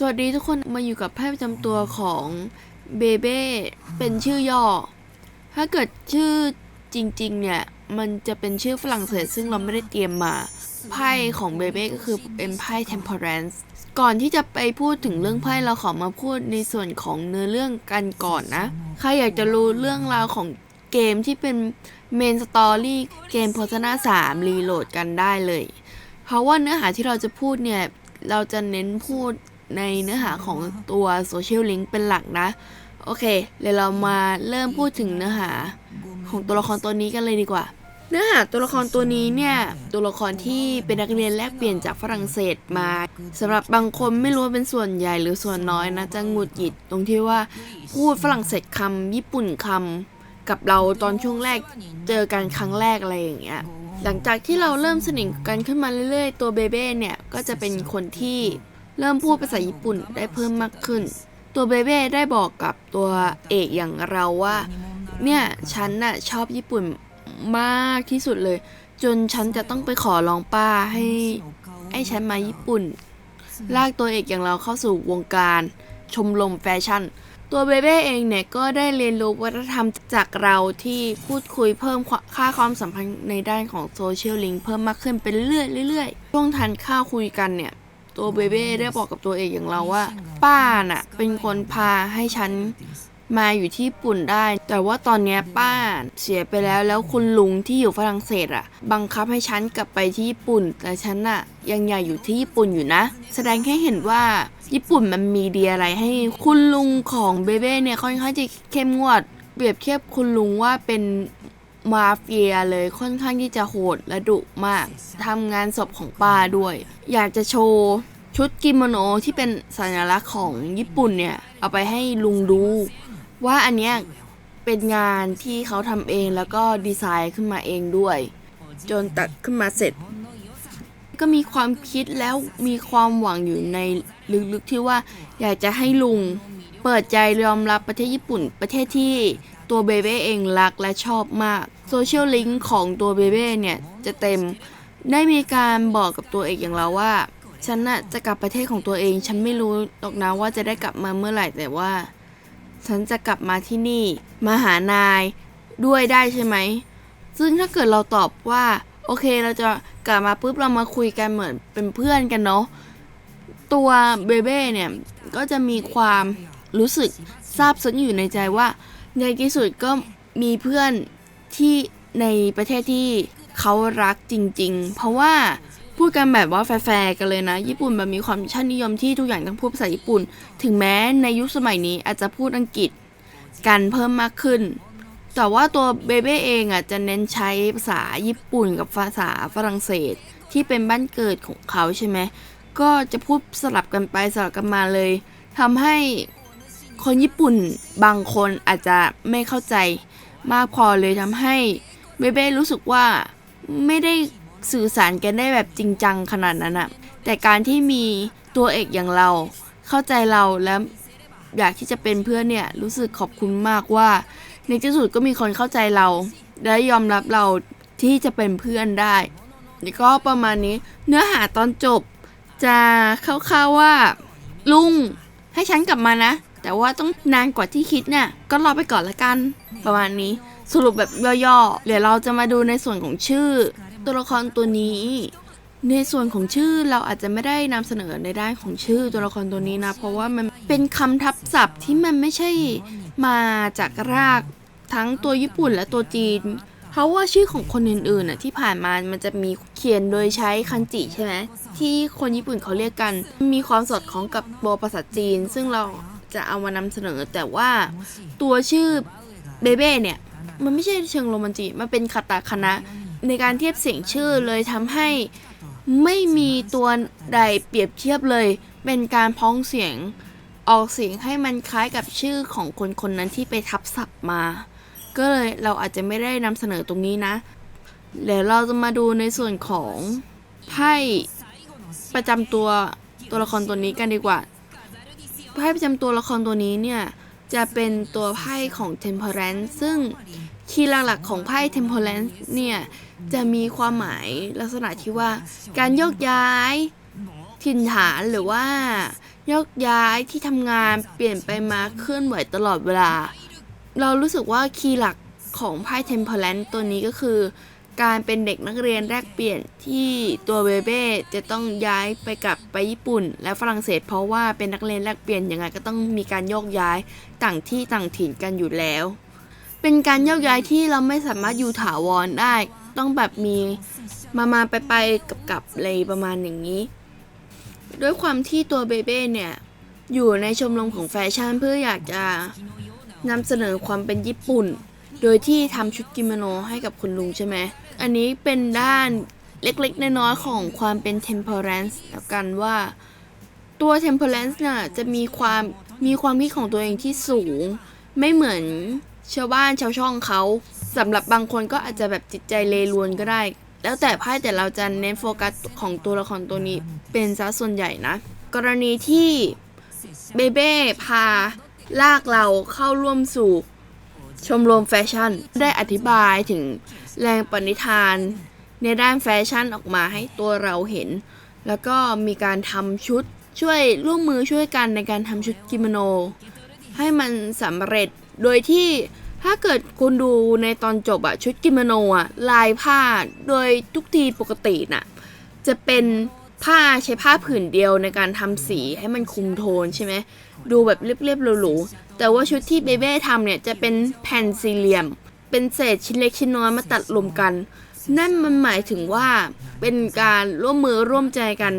สวัสดีทุกคนมาอยู่กับไพ่ประจำตัวของเบเบ้เป็นชื่อย่อ ถ้าเกิดชื่อจริงๆ เนี่ย มันจะเป็นชื่อฝรั่งเศสซึ่งเราไม่ได้เตรียมมา ไพ่ของเบเบ้ก็คือเป็นไพ่ temperance ก่อนที่จะไปพูดถึงเรื่องไพ่เราขอมาพูดในส่วนของเนื้อเรื่องกันก่อนนะ ใครอยากจะรู้เรื่องราวของเกมที่เป็นเมนสตอรี่เกม Persona 3รีโหลดกันได้เลย เพราะว่าเนื้อหาที่เราจะพูดเนี่ย เราจะเน้นพูด ในเนื้อหาของตัวโซเชียลลิงก์เป็นหลักนะ โอเคเดี๋ยวเรามาเริ่มพูดถึงเนื้อหาของตัวละครตัวนี้กันเลยดีกว่า เนื้อหาตัวละครตัวนี้เนี่ย ตัวละครที่เป็นนักเรียนแลกเปลี่ยนจากฝรั่งเศสมาสำหรับบางคนไม่รู้ว่าเป็นส่วนใหญ่หรือส่วนน้อยนะจะงุดหงิดตรงที่ว่าพูดฝรั่งเศสคำญี่ปุ่นคำกับเราตอนช่วงแรกเจอกันครั้งแรกอะไรอย่างเงี้ยหลังจากที่เราเริ่มสนิทกันขึ้นมาเรื่อยๆ ตัวเบเบ้เนี่ยก็จะเป็นคนที่ เริ่มพูดภาษาญี่ปุ่นได้เพิ่มมากขึ้น ตัวเบเบ้ได้บอกกับตัวเอกอย่างเราว่า เนี่ยฉันน่ะชอบญี่ปุ่นมากที่สุดเลย จนฉันจะต้องไปขอร้องป้าให้ให้ฉันมาญี่ปุ่น ลากตัวเอกอย่างเราเข้าสู่วงการชมรมแฟชั่น ตัวเบเบ้เองเนี่ยก็ได้เรียนรู้วัฒนธรรมจากเราที่พูดคุยเพิ่มค่าความสัมพันธ์ในด้านของโซเชียลลิงก์เพิ่มมากขึ้นไปเรื่อยๆเรื่อยๆช่วงทานข้าวคุยกันเนี่ย ตัวเบเบ้ได้บอกกับตัวเอกอย่างเราว่า ป้าน่ะ เป็นคนพาให้ฉันมาอยู่ที่ญี่ปุ่นได้ แต่ว่าตอนเนี้ยป้าเสียไปแล้วแล้วคุณลุงที่อยู่ฝรั่งเศสอะบังคับให้ฉันกลับไปที่ญี่ปุ่น แต่ฉันน่ะยังอยากอยู่ที่ญี่ปุ่นอยู่นะ แสดงให้เห็นว่าญี่ปุ่นมันมีดีอะไรให้คุณลุงของเบเบ้เนี่ยค่อนข้างจะเข้มงวด เปรียบเทียบคุณลุงว่าเป็น มาเฟียเลยค่อนข้างที่จะโหดและดุมากทำงานศพของป้าด้วย อยากจะโชว์ ชุดกิโมโนที่เป็นสัญลักษณ์ของญี่ปุ่นเนี่ย เอาไปให้ลุงดู ว่าอันเนี้ยเป็นงานที่เขาทำเองแล้วก็ดีไซน์ขึ้นมาเองด้วย จนตัดขึ้นมาเสร็จ ก็มีความคิดแล้วมีความหวังอยู่ในลึกๆที่ว่าอยากจะให้ลุงเปิดใจยอมรับประเทศญี่ปุ่น ประเทศที่ตัวเบเบ้เองรักและชอบมาก โซเชียลลิงก์ของตัวเบเบ้เนี่ยจะเต็มได้มีการบอกกับตัวเอกอย่างเราว่า ฉันน่ะจะกลับประเทศของตัวเอง ฉันไม่รู้หรอกนะว่าจะได้กลับมาเมื่อไหร่แต่ว่า ฉันจะกลับมาที่นี่ มาหานายด้วยได้ใช่ไหม ซึ่งถ้าเกิดเราตอบว่า โอเคเราจะกลับมาปุ๊บเรามาคุยกันเหมือนเป็นเพื่อนกันเนาะตัวเบเบ้เนี่ย ก็จะมีความรู้สึกซาบซึ้งอยู่ในใจว่าในที่สุดก็มีเพื่อน ที่ในประเทศที่เขารักจริง ๆ เพราะว่าพูดกันแบบว่าแฟร์ๆกันเลยนะ ญี่ปุ่นแบบมีความชาตินิยมที่ทุกอย่างต้องพูดภาษาญี่ปุ่น ถึงแม้ในยุคสมัยนี้อาจจะพูดอังกฤษกันเพิ่มมากขึ้น แต่ว่าตัวเบเบ้เองอะจะเน้นใช้ภาษาญี่ปุ่นกับภาษาฝรั่งเศสที่เป็นบ้านเกิดของเขาใช่ไหมก็จะพูดสลับกันไปสลับกันมาเลยทำให้คนญี่ปุ่นบางคนอาจจะไม่เข้าใจ มากพอเลยทำให้เบเบ้รู้สึกว่าไม่ได้สื่อสารกันได้แบบจริงจังขนาดนั้นอะแต่การที่มีตัวเอกอย่างเราเข้าใจเราแล้วอยากที่จะเป็นเพื่อนเนี่ยรู้สึกขอบคุณมากว่า ในที่สุดก็มีคนเข้าใจเรา และยอมรับเราที่จะเป็นเพื่อนได้นี่ก็ประมาณนี้เนื้อหาตอนจบจะคร่าวๆว่า ลุงให้ฉันกลับมานะ แต่ว่าต้องนานกว่าที่คิดเนี่ยก็รอไปก่อนละกัน ประมาณนี้สรุปแบบย่อๆเดี๋ยวเราจะมาดูในส่วนของชื่อ ตัวละครตัวนี้ ในส่วนของชื่อเราอาจจะไม่ได้นำเสนอในด้านของชื่อตัวละครตัวนี้นะ เพราะว่ามันเป็นคำทับศัพท์ที่มันไม่ใช่มาจากรากทั้งตัวญี่ปุ่นและตัวจีน เพราะว่าชื่อของคนอื่นๆน่ะที่ผ่านมามันจะมีเขียนโดยใช้คันจิใช่ไหมที่คนญี่ปุ่นเขาเรียกกัน มีความสอดคล้องกับตัวภาษาจีน ซึ่งเรา จะเอามานำเสนอแต่ว่าตัวชื่อเบเบ้เนี่ย มันไม่ใช่เชิงโรแมนติกมันเป็นคาตาคณะในการเทียบเสียงชื่อเลยทำให้ไม่มีตัวใดเปรียบเทียบเลย เป็นการพ้องเสียงออกเสียงให้มันคล้ายกับชื่อของคนคนนั้นที่ไปทับศัพท์มา ก็เลยเราอาจจะไม่ได้นำเสนอตรงนี้นะเดี๋ยวเราจะมาดูในส่วนของไพ่ประจำตัวตัวละครตัวนี้กันดีกว่า ไพ่ประจำตัวละครตัวนี้เนี่ย จะเป็นตัวไพ่ของ Temperance ซึ่งคีย์หลักๆของไพ่ Temperance เนี่ย จะมีความหมายลักษณะที่ว่าการโยกย้ายถิ่นฐานหรือว่ายกย้ายที่ทำงานเปลี่ยนไปมาเคลื่อนไหวตลอดเวลา เรารู้สึกว่าคีย์หลักของไพ่ Temperance ตัวนี้ก็คือ การเป็นเด็กนักเรียนแลกเปลี่ยนที่ตัวเบเบ้จะต้องย้ายไปกับไปญี่ปุ่น และฝรั่งเศส เพราะว่าเป็นนักเรียนแลกเปลี่ยนยังไงก็ต้องมีการโยกย้ายต่างที่ต่างถิ่นกันอยู่แล้ว เป็นการโยกย้ายที่เราไม่สามารถอยู่ถาวรได้ ต้องแบบมีมามาไปไปกับกับอะไรประมาณอย่างนี้ ด้วยความที่ตัวเบเบ้เนี่ยอยู่ในชมรมของแฟชั่นเพื่ออยากจะนำเสนอความเป็นญี่ปุ่น โดยที่ทำชุดกิโมโนให้กับคุณลุงใช่ไหม อันนี้เป็นด้านเล็กๆ น้อยๆ ของความเป็น temperance แล้วกันว่าตัว temperance น่ะจะมีความมีความคิดของตัวเองที่สูง ไม่เหมือนชาวบ้านชาวช่องเขาสำหรับบางคนก็อาจจะแบบจิตใจเลรวนก็ได้ แล้วแต่ไพ่แต่เราจะเน้นโฟกัสของตัวละครตัวนี้เป็นซะส่วนใหญ่นะ กรณีที่เบเบ้พาลากเราเข้าร่วมสู่ ชมรมแฟชั่นได้อธิบายถึงแรงปณิธานในด้านแฟชั่นออกมาให้ตัวเราเห็น แล้วก็มีการทำชุดช่วยร่วมมือช่วยกันในการทำชุดกิโมโน ให้มันสำเร็จโดยที่ถ้าเกิดคุณดูในตอนจบอะชุดกิโมโนอะลายผ้าโดยทุกทีปกติน่ะจะเป็น ผ้าใช้ผ้าผืนเดียวในการทำสีให้มันคุมโทนใช่ไหมดูแบบเรียบๆหรูๆแต่ว่าชุดที่เบเบ้ทำเนี่ยจะเป็นแผ่นสี่เหลี่ยม เป็นเศษชิ้นเล็กชิ้นน้อยมาตัดรวมกัน นั่นมันหมายถึงว่าเป็นการร่วมมือร่วมใจกัน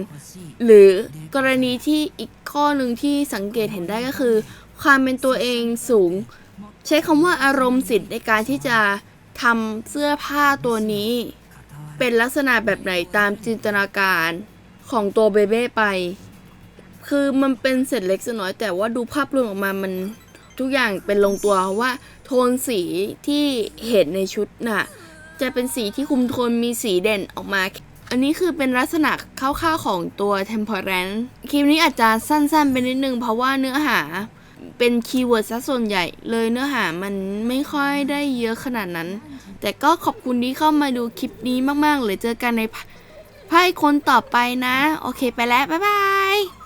หรือกรณีที่อีกข้อหนึ่งที่สังเกตเห็นได้ก็คือ ความเป็นตัวเองสูง ใช้คำว่าอารมณ์สิทธิ์ในการที่จะทำเสื้อผ้าตัวนี้ เป็นลักษณะแบบไหนตามจินตนาการ ของตัวเบเบ้ไป คือมันเป็นเศษเล็กเศษน้อย แต่ว่าดูภาพรวมออกมามันทุกอย่างเป็นลงตัวว่าโทนสีที่เห็นในชุดน่ะ จะเป็นสีที่คุมโทนมีสีเด่นออกมา อันนี้คือเป็นลักษณะคร่าวๆของตัว Temperance คลิปนี้อาจจะสั้นๆไปนิดนึงเพราะว่าเนื้อหาเป็นคีย์เวิร์ดซะส่วนใหญ่เลยเนื้อหามันไม่ค่อยได้เยอะขนาดนั้น แต่ก็ขอบคุณที่เข้ามาดูคลิปนี้มากๆเลยเจอกันใน ไพ่คนต่อไปนะ โอเคไปแล้ว บ๊ายบาย